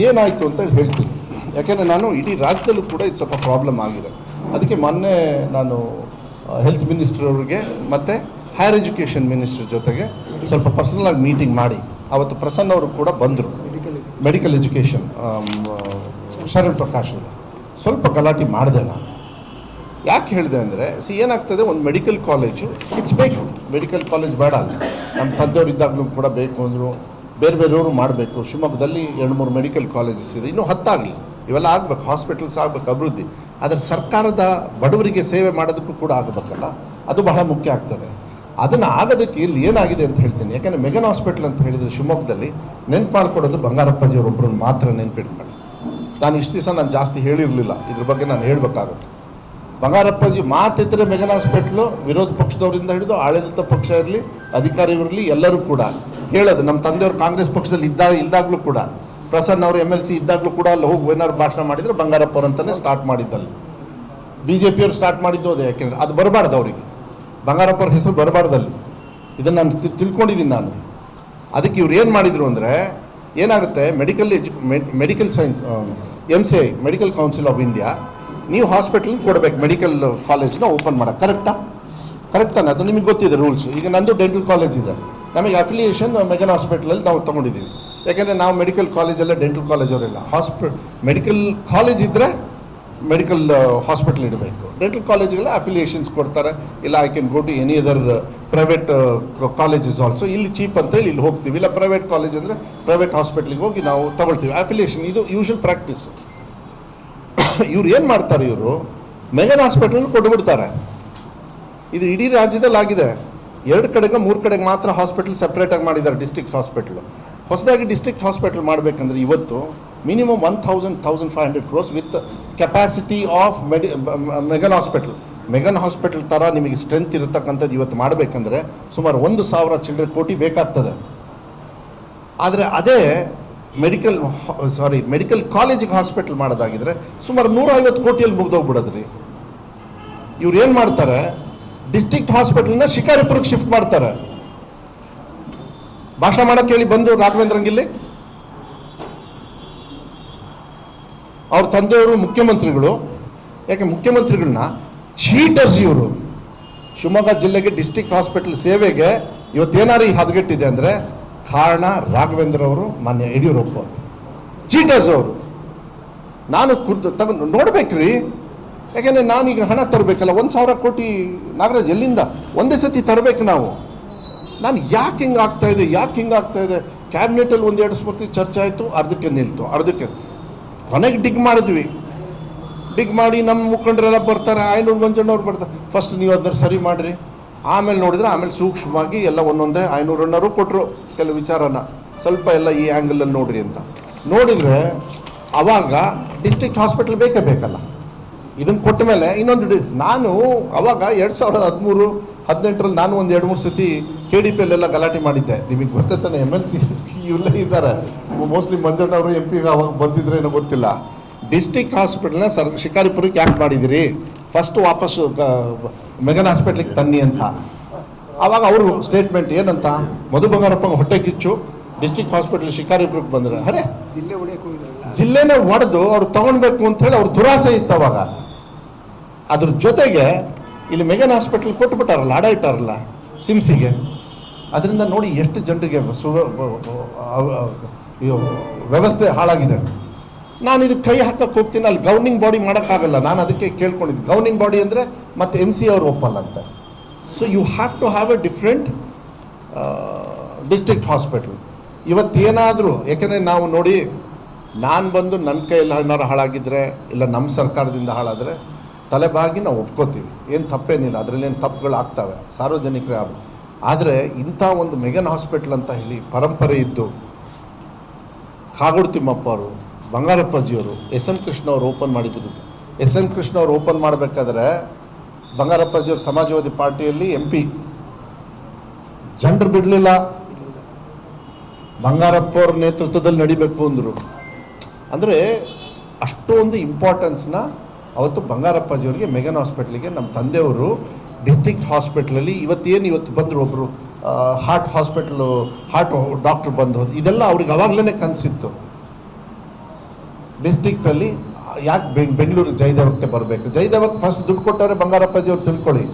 ಇದೇನಾಯಿತು ಅಂತ ಹೇಳ್ತೀನಿ. ಯಾಕೆಂದರೆ ನಾನು ಇಡೀ ರಾಜ್ಯದಲ್ಲೂ ಕೂಡ ಇದು ಸ್ವಲ್ಪ ಪ್ರಾಬ್ಲಮ್ ಆಗಿದೆ. ಅದಕ್ಕೆ ಮೊನ್ನೆ ನಾನು ಹೆಲ್ತ್ ಮಿನಿಸ್ಟರ್ ಅವ್ರಿಗೆ ಮತ್ತು ಹೈಯರ್ ಎಜುಕೇಷನ್ ಮಿನಿಸ್ಟರ್ ಜೊತೆಗೆ ಸ್ವಲ್ಪ ಪರ್ಸನಲ್ ಆಗಿ ಮೀಟಿಂಗ್ ಮಾಡಿ. ಅವತ್ತು ಪ್ರಸನ್ನ ಅವರು ಕೂಡ ಬಂದರು. ಮೆಡಿಕಲ್ ಎಜುಕೇಷನ್ ಶರಣ್ ಪ್ರಕಾಶ್ ಅವರು. ಸ್ವಲ್ಪ ಗಲಾಟೆ ಮಾಡಿದೆ ನಾನು. ಯಾಕೆ ಹೇಳಿದೆ ಅಂದರೆ ಸಿ ಏನಾಗ್ತದೆ ಒಂದು ಮೆಡಿಕಲ್ ಕಾಲೇಜು ಇಟ್ಸ್ ಬೇಕು. ಮೆಡಿಕಲ್ ಕಾಲೇಜ್ ಬೇಡ ಅಲ್ಲ. ನಮ್ಮ ತಂದೆಯವರು ಇದ್ದಾಗಲೂ ಕೂಡ ಬೇಕು ಅಂದರು. ಬೇರೆ ಬೇರೆಯವರು ಮಾಡಬೇಕು. ಶಿವಮೊಗ್ಗದಲ್ಲಿ ಎರಡು ಮೂರು ಮೆಡಿಕಲ್ ಕಾಲೇಜಸ್ ಇದೆ. ಇನ್ನೂ ಹತ್ತಾಗಲಿ. ಇವೆಲ್ಲ ಆಗಬೇಕು. ಹಾಸ್ಪಿಟಲ್ಸ್ ಆಗಬೇಕು, ಅಭಿವೃದ್ಧಿ. ಆದರೆ ಸರ್ಕಾರದ ಬಡವರಿಗೆ ಸೇವೆ ಮಾಡೋದಕ್ಕೂ ಕೂಡ ಆಗಬೇಕಲ್ಲ? ಅದು ಬಹಳ ಮುಖ್ಯ ಆಗ್ತದೆ. ಅದನ್ನು ಆಗೋದಕ್ಕೆ ಇಲ್ಲಿ ಏನಾಗಿದೆ ಅಂತ ಹೇಳ್ತೀನಿ. ಯಾಕಂದರೆ ಮೆಗನ್ ಹಾಸ್ಪಿಟಲ್ ಅಂತ ಹೇಳಿದರೆ ಶಿವಮೊಗ್ಗದಲ್ಲಿ ನೆನ್ಪು ಮಾಡ್ಕೊಡೋದು ಬಂಗಾರಪ್ಪಜಿಯವರೊಬ್ಬರನ್ನು ಮಾತ್ರ ನೆನ್ಪಿಟ್ಕೊಳ್ಳಿ. ನಾನು ಇಷ್ಟು ದಿವಸ ನಾನು ಜಾಸ್ತಿ ಹೇಳಿರಲಿಲ್ಲ. ಇದ್ರ ಬಗ್ಗೆ ನಾನು ಹೇಳಬೇಕಾಗುತ್ತೆ. ಬಂಗಾರಪ್ಪಾಜಿ ಮಾತಿದ್ದರೆ ಮೆಗನ್ ಹಾಸ್ಪಿಟ್ಲು ವಿರೋಧ ಪಕ್ಷದವರಿಂದ ಹಿಡಿದು ಆಡಳಿತ ಪಕ್ಷ ಇರಲಿ, ಅಧಿಕಾರಿಗಳಿರಲಿ, ಎಲ್ಲರೂ ಕೂಡ. ಹೇಳೋದು. ನಮ್ಮ ತಂದೆಯವರು ಕಾಂಗ್ರೆಸ್ ಪಕ್ಷದಲ್ಲಿ ಇದ್ದಾಗ ಇದ್ದಾಗಲೂ ಕೂಡ, ಪ್ರಸನ್ನ ಅವರು ಎಂ ಎಲ್ ಸಿ ಇದ್ದಾಗಲೂ ಕೂಡ ಅಲ್ಲಿ ಹೋಗಿ ಏನಾದ್ರು ಭಾಷಣ ಮಾಡಿದರೆ ಬಂಗಾರಪ್ಪ ಅಂತಲೇ ಸ್ಟಾರ್ಟ್ ಮಾಡಿದ್ದಲ್ಲಿ. ಬಿ ಜೆ ಪಿಯವರು ಸ್ಟಾರ್ಟ್ ಮಾಡಿದ್ದು ಅದೇ ಯಾಕೆಂದರೆ ಅದು ಬರಬಾರ್ದು ಅವರಿಗೆ. ಬಂಗಾರಪ್ಪ ಅವ್ರ ಹೆಸರು ಬರಬಾರ್ದಲ್ಲಿ. ಇದನ್ನು ನಾನು ತಿಳ್ಕೊಂಡಿದ್ದೀನಿ ನಾನು. ಅದಕ್ಕೆ ಇವ್ರು ಏನು ಮಾಡಿದರು ಅಂದರೆ, ಏನಾಗುತ್ತೆ medical edu medical science M C I medical council of India ನೀವು ಹಾಸ್ಪಿಟಲ್ ಕೊಡಬೇಕು ಮೆಡಿಕಲ್ ಕಾಲೇಜ್ನ ಓಪನ್ ಮಾಡೋಕೆ ಕರೆಕ್ಟಾ ಕರೆಕ್ಟ್ ತಾನೆ? ಅದು ನಿಮಗೆ ಗೊತ್ತಿದೆ ರೂಲ್ಸ್ ಈಗ ನಂದು ಡೆಂಟಲ್ ಕಾಲೇಜ್ ಇದೆ. ನಮಗೆ ಅಫಿಲಿಯೇಷನ್ ಮೆಗನ್ ಹಾಸ್ಪಿಟ್ಲಲ್ಲಿ ನಾವು ತೊಗೊಂಡಿದ್ದೀವಿ. ಯಾಕೆಂದರೆ ನಾವು ಮೆಡಿಕಲ್ ಕಾಲೇಜಲ್ಲ ಡೆಂಟಲ್ ಕಾಲೇಜ್ ಅವರೆಲ್ಲ ಹಾಸ್ಪಿ ಮೆಡಿಕಲ್ ಕಾಲೇಜ್ ಇದ್ದರೆ ಮೆಡಿಕಲ್ ಹಾಸ್ಪಿಟಲ್ ಇಡಬೇಕು. ಡೆಂಟಲ್ ಕಾಲೇಜ್ಗೆಲ್ಲ ಅಫಿಲಿಯೇಷನ್ಸ್ ಕೊಡ್ತಾರೆ. ಇಲ್ಲ I can go to any other private colleges also ಇಲ್ಲಿ ಚೀಪ್ ಅಂತೇಳಿ ಇಲ್ಲಿ ಹೋಗ್ತೀವಿ. ಇಲ್ಲ ಪ್ರೈವೇಟ್ ಕಾಲೇಜ್ ಅಂದರೆ ಪ್ರೈವೇಟ್ ಹಾಸ್ಪಿಟ್ಲಿಗೆ ಹೋಗಿ ನಾವು ತಗೊಳ್ತೀವಿ. ಅಫಿಲಿಯೇಷನ್ ಇದು ಯೂಶುವಲ್ ಪ್ರಾಕ್ಟೀಸ್ ಇವ್ರು ಏನು ಮಾಡ್ತಾರೆ ಇವರು? ಮೆಗನ್ ಹಾಸ್ಪಿಟಲ್ ಕೊಟ್ಬಿಡ್ತಾರೆ. ಇದು ಇಡೀ ರಾಜ್ಯದಲ್ಲಿ ಆಗಿದೆ ಎರಡು ಕಡೆಗೆ, ಮೂರು ಕಡೆಗೆ ಮಾತ್ರ ಹಾಸ್ಪಿಟಲ್ ಸಪ್ರೇಟಾಗಿ ಮಾಡಿದ್ದಾರೆ ಡಿಸ್ಟ್ರಿಕ್ಟ್ ಹಾಸ್ಪಿಟಲ್ ಹೊಸದಾಗಿ ಡಿಸ್ಟ್ರಿಕ್ಟ್ ಹಾಸ್ಪಿಟಲ್ ಮಾಡಬೇಕಂದ್ರೆ ಇವತ್ತು minimum one thousand thousand five hundred crores with capacity of medi McGann hospital McGann hospital ಥರ ನಿಮಗೆ ಸ್ಟ್ರೆಂತ್ ಇರತಕ್ಕಂಥದ್ದು ಇವತ್ತು ಮಾಡಬೇಕಂದ್ರೆ ಸುಮಾರು ಒಂದು ಸಾವಿರ ಚಿಲ್ಲರೆ ಕೋಟಿ ಬೇಕಾಗ್ತದೆ. ಆದರೆ ಅದೇ ಮೆಡಿಕಲ್ ಸಾರಿ ಮೆಡಿಕಲ್ ಕಾಲೇಜಿಗೆ ಹಾಸ್ಪಿಟಲ್ ಮಾಡೋದಾಗಿದ್ರೆ ಸುಮಾರು ನೂರೈವತ್ತು ಕೋಟಿಯಲ್ಲಿ ಮುಗ್ದೋಗ್ಬಿಡೋದ್ರಿ. ಇವ್ರು ಏನು ಮಾಡ್ತಾರೆ? ಡಿಸ್ಟ್ರಿಕ್ಟ್ ಹಾಸ್ಪಿಟಲ್ನ ಶಿಕಾರಿಪುರಕ್ಕೆ ಶಿಫ್ಟ್ ಮಾಡ್ತಾರೆ. ಭಾಷಣ ಮಾಡಕ್ಕೆ ಹೇಳಿ ಬಂದು ರಾಘವೇಂದ್ರಂಗಿಲ್ಲಿ ಅವ್ರ ತಂದೆಯವರು ಮುಖ್ಯಮಂತ್ರಿಗಳು. ಯಾಕೆ ಮುಖ್ಯಮಂತ್ರಿಗಳನ್ನ ಚೀಟರ್ಸ್ ಇವರು. ಶಿವಮೊಗ್ಗ ಜಿಲ್ಲೆಗೆ ಡಿಸ್ಟ್ರಿಕ್ಟ್ ಹಾಸ್ಪಿಟಲ್ ಸೇವೆಗೆ ಇವತ್ತೇನಾರು ಈ ಹದಗೆಟ್ಟಿದೆ ಅಂದರೆ ಕಾರಣ ರಾಘವೇಂದ್ರ ಅವರು, ಮಾನ್ಯ ಯಡಿಯೂರಪ್ಪ. ಚೀಟರ್ಸ್ ಅವರು. ನಾನು ಕುರ್ದು ತಗೊಂಡು ನೋಡ್ಬೇಕ್ರಿ. ಯಾಕೆಂದರೆ ನಾನೀಗ ಹಣ ತರಬೇಕಲ್ಲ, ಒಂದು ಸಾವಿರ ಕೋಟಿ ನಾಗರಾಜ್ ಎಲ್ಲಿಂದ? ಒಂದೇ ಸತಿ ತರಬೇಕು ನಾವು. ನಾನು ಯಾಕೆ ಹಿಂಗೆ ಆಗ್ತಾ ಇದೆ, ಯಾಕೆ ಹಿಂಗೆ ಆಗ್ತಾ ಇದೆ? ಕ್ಯಾಬಿನೆಟಲ್ಲಿ ಒಂದೆರಡು ಸ್ಮೃತಿ ಚರ್ಚೆ ಆಯಿತು, ಅರ್ಧಕ್ಕೆ ನಿಲ್ತು, ಅರ್ಧಕ್ಕೆ. ಕೊನೆಗೆ ಡಿಗ್ ಮಾಡಿದ್ವಿ. ಡಿಗ್ ಮಾಡಿ ನಮ್ಮ ಮುಖಂಡರೆಲ್ಲ ಬರ್ತಾರೆ, ಆಯ್ನೂರು ಮಂಜಣ್ಣವ್ರು ಬರ್ತಾರೆ. ಫಸ್ಟ್ ನೀವು ಅದನ್ನ ಸರಿ ಮಾಡಿರಿ. ಆಮೇಲೆ ನೋಡಿದ್ರೆ ಆಮೇಲೆ ಸೂಕ್ಷ್ಮವಾಗಿ ಎಲ್ಲ ಒಂದೊಂದೇ ಐನೂರಣ್ಣರು ಕೊಟ್ಟರು ಕೆಲವು ವಿಚಾರನ. ಸ್ವಲ್ಪ ಎಲ್ಲ ಈ ಆ್ಯಂಗಲಲ್ಲಿ ನೋಡ್ರಿ ಅಂತ. ನೋಡಿದರೆ ಅವಾಗ ಡಿಸ್ಟ್ರಿಕ್ಟ್ ಹಾಸ್ಪಿಟಲ್ ಬೇಕೇ ಬೇಕಲ್ಲ. ಇದನ್ನು ಕೊಟ್ಟ ಮೇಲೆ ಇನ್ನೊಂದು ನಾನು ಅವಾಗ ಎರಡು ಸಾವಿರದ ಹದಿಮೂರು ಹದಿನೆಂಟರಲ್ಲಿ ನಾನು ಒಂದು ಎರಡು ಮೂರು ಸತಿ ಕೆ ಡಿ ಪಿ ಅಲ್ಲೆಲ್ಲ ಗಲಾಟೆ ಮಾಡಿದ್ದೆ. ನಿಮಗೆ ಗೊತ್ತಾನೆ ಎಂ ಎಲ್ ಸಿ ಇವೆಲ್ಲ ಇದ್ದಾರೆ. ಮೋಸ್ಟ್ಲಿ ಮಂಜಣ್ಣವರು ಎಂ ಪಿಗೆ ಅವಾಗ ಬಂದಿದ್ರೆ ಏನೋ ಗೊತ್ತಿಲ್ಲ. ಡಿಸ್ಟಿಕ್ಟ್ ಹಾಸ್ಪಿಟಲ್ನ ಸರ್ ಶಿಕಾರಿಪುರಕ್ಕೆ ಯಾಕೆ ಮಾಡಿದಿರಿ? ಫಸ್ಟ್ ವಾಪಸ್ಸು ಮೆಗನ್ ಹಾಸ್ಪಿಟ್ಲಿಗೆ ತನ್ನಿ ಅಂತ. ಆವಾಗ ಅವರು ಸ್ಟೇಟ್ಮೆಂಟ್ ಏನಂತ? ಮಧು ಬಂಗಾರಪ್ಪ ಹೊಟ್ಟೆ ಕಿಚ್ಚು ಡಿಸ್ಟ್ರಿಕ್ಟ್ ಹಾಸ್ಪಿಟಲ್ ಶಿಕಾರಿಪುರಕ್ಕೆ ಬಂದ್ರೆ. ಅರೆ ಜಿಲ್ಲೆನೇ ಒಡೆದು ಅವ್ರು ತಗೊಳ್ಬೇಕು ಅಂತ ಹೇಳಿ ಅವ್ರ ದುರಾಸೆ ಇತ್ತು ಅವಾಗ. ಅದ್ರ ಜೊತೆಗೆ ಇಲ್ಲಿ ಮೆಗನ್ ಹಾಸ್ಪಿಟ್ಲ್ ಕೊಟ್ಬಿಟ್ಟಾರಲ್ಲ ಅಡ ಇಟ್ಟಾರಲ್ಲ, ಸಿಮ್ಸಿಗೆ. ಅದರಿಂದ ನೋಡಿ ಎಷ್ಟು ಜನರಿಗೆ ವ್ಯವಸ್ಥೆ ಹಾಳಾಗಿದೆ. ನಾನು ಇದಕ್ಕೆ ಕೈ ಹಾಕಕ್ಕೆ ಹೋಗ್ತೀನಿ, ಅಲ್ಲಿ ಗೌರ್ನಿಂಗ್ ಬಾಡಿ ಮಾಡೋಕ್ಕಾಗಲ್ಲ. ನಾನು ಅದಕ್ಕೆ ಕೇಳ್ಕೊಂಡಿದ್ದೆ ಗೌರ್ನಿಂಗ್ ಬಾಡಿ ಅಂದರೆ ಮತ್ತೆ ಎಂ ಸಿ ಅವ್ರು ಒಪ್ಪಲ್ಲ ಅಂತ so you have to have a different district hospital ಇವತ್ತೇನಾದರೂ ಯಾಕೆಂದರೆ ನಾವು ನೋಡಿ, ನಾನು ಬಂದು ನನ್ನ ಕೈಯಲ್ಲಿ ಏನಾರು ಹಾಳಾಗಿದ್ದರೆ ಇಲ್ಲ ನಮ್ಮ ಸರ್ಕಾರದಿಂದ ಹಾಳಾದರೆ ತಲೆಬಾಗಿ ನಾವು ಒಪ್ಕೋತೀವಿ ಏನು ತಪ್ಪೇನಿಲ್ಲ ಅದರಲ್ಲೇನು ತಪ್ಪುಗಳು ಆಗ್ತವೆ? ಸಾರ್ವಜನಿಕರೇ ಆದರೆ ಇಂಥ ಒಂದು ಮೆಗನ್ ಹಾಸ್ಪಿಟ್ಲ್ ಅಂತ ಹೇಳಿ ಪರಂಪರೆ ಇದ್ದು, ಕಾಗೋಡು ತಿಮ್ಮಪ್ಪ ಅವರು ಬಂಗಾರಪ್ಪಾಜಿಯವರು, ಎಸ್ ಎನ್ ಕೃಷ್ಣ ಅವರು ಓಪನ್ ಮಾಡಿದ್ರು. ಎಸ್ ಎನ್ ಕೃಷ್ಣ ಅವರು ಓಪನ್ ಮಾಡಬೇಕಾದ್ರೆ ಬಂಗಾರಪ್ಪಾಜಿಯವರು ಸಮಾಜವಾದಿ ಪಾರ್ಟಿಯಲ್ಲಿ ಎಂ ಪಿ. ಜನರು ಬಿಡಲಿಲ್ಲ. ಬಂಗಾರಪ್ಪ ಅವ್ರ ನೇತೃತ್ವದಲ್ಲಿ ನಡಿಬೇಕು ಅಂದರು. ಅಂದರೆ ಅಷ್ಟೊಂದು ಇಂಪಾರ್ಟೆನ್ಸ್ನ ಅವತ್ತು ಬಂಗಾರಪ್ಪಾಜಿಯವರಿಗೆ ಮೆಗನ್ ಹಾಸ್ಪಿಟ್ಲಿಗೆ ನಮ್ಮ ತಂದೆಯವರು ಡಿಸ್ಟ್ರಿಕ್ಟ್ ಹಾಸ್ಪಿಟ್ಲಲ್ಲಿ ಇವತ್ತೇನು ಇವತ್ತು ಬಂದರು ಒಬ್ಬರು ಹಾರ್ಟ್ ಹಾಸ್ಪಿಟ್ಲು, ಹಾರ್ಟ್ ಡಾಕ್ಟ್ರ್ ಬಂದು, ಇದೆಲ್ಲ ಅವ್ರಿಗೆ ಅವಾಗಲೇ ಕನಸಿತ್ತು. ಡಿಸ್ಟ್ರಿಕ್ಟಲ್ಲಿ ಯಾಕೆ ಬೆಂಗಳೂರು ಜಯದೇವಕ್ಕೆ ಬರಬೇಕು? ಜಯದೇವಕ್ಕೆ ಫಸ್ಟ್ ದುಡ್ಡು ಕೊಟ್ಟವ್ರೆ ಬಂಗಾರಪ್ಪಾಜಿ ಅವ್ರು ತಿಳ್ಕೊಳ್ಳಿ.